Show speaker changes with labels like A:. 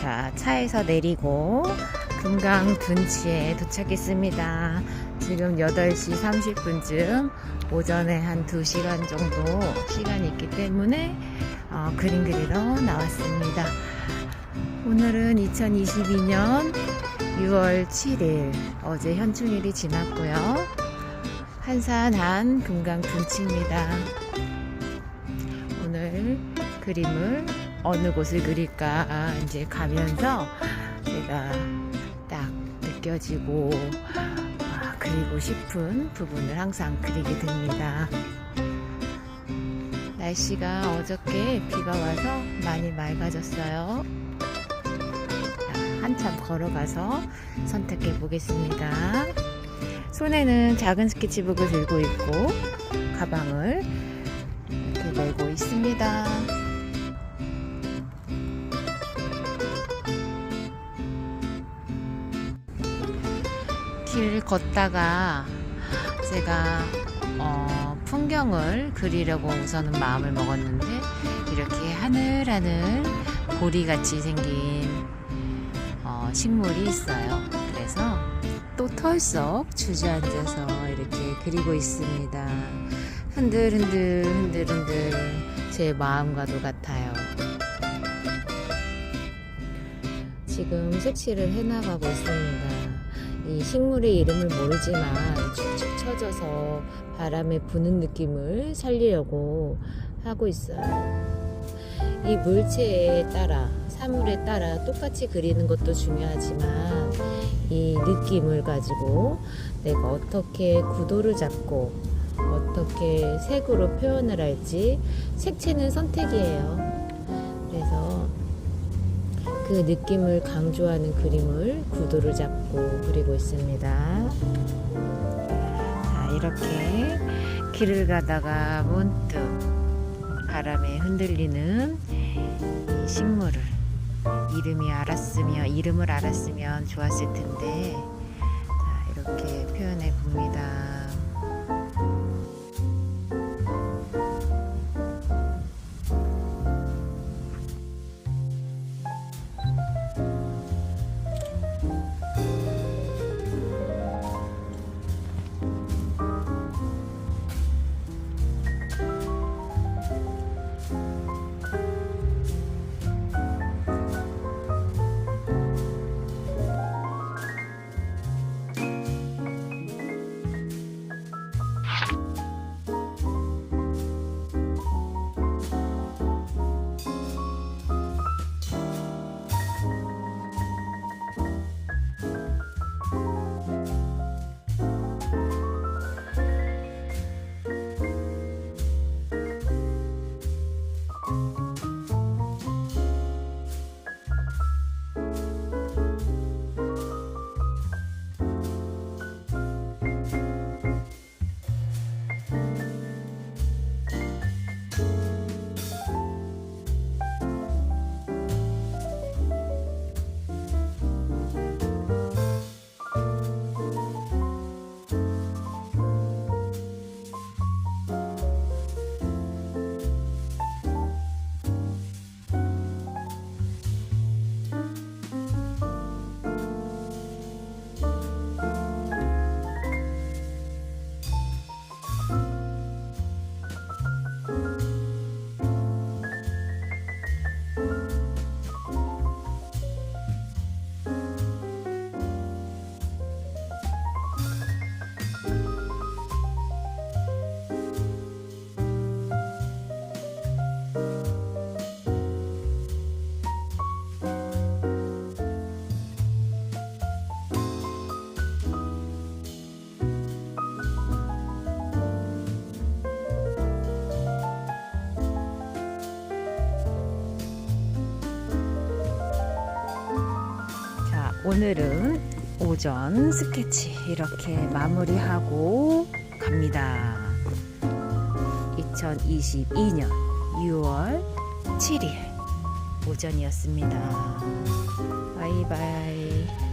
A: 자, 차에서 내리고 금강 둔치에 도착했습니다. 지금 8시 30분쯤 오전에 한 2시간 정도 시간이 있기 때문에 어, 그림 그리러 나왔습니다. 오늘은 2022년 6월 7일 어제 현충일이 지났고요. 한산한 금강 둔치입니다. 오늘 그림을 어느 곳을 그릴까 이제 가면서 제가 딱 느껴지고 아, 그리고 싶은 부분을 항상 그리게 됩니다. 날씨가 어저께 비가 와서 많이 맑아졌어요. 자, 한참 걸어가서 선택해 보겠습니다. 손에는 작은 스케치북을 들고 있고 가방을 이렇게 메고 있습니다. 길 걷다가 제가 어, 풍경을 그리려고 우선은 마음을 먹었는데 이렇게 하늘하늘 보리같이 생긴 어, 식물이 있어요. 그래서 또 털썩 주저앉아서 이렇게 그리고 있습니다. 흔들흔들 흔들흔들 제 마음과도 같아요. 지금 색칠을 해나가고 있습니다. 이 식물의 이름을 모르지만 축축 처져서 바람에 부는 느낌을 살리려고 하고 있어요. 이 물체에 따라, 사물에 따라 똑같이 그리는 것도 중요하지만 이 느낌을 가지고 내가 어떻게 구도를 잡고 어떻게 색으로 표현을 할지 색채는 선택이에요. 그 느낌을 강조하는 그림을 구도를 잡고 그리고 있습니다. 자, 이렇게 길을 가다가 문득 바람에 흔들리는 이 식물을 이름이 알았으면 이름을 알았으면 좋았을 텐데 자, 이렇게 표현해 봅니다. 오늘은 오전 스케치 이렇게 마무리하고 갑니다. 2022년 6월 7일 오전이었습니다. 바이바이.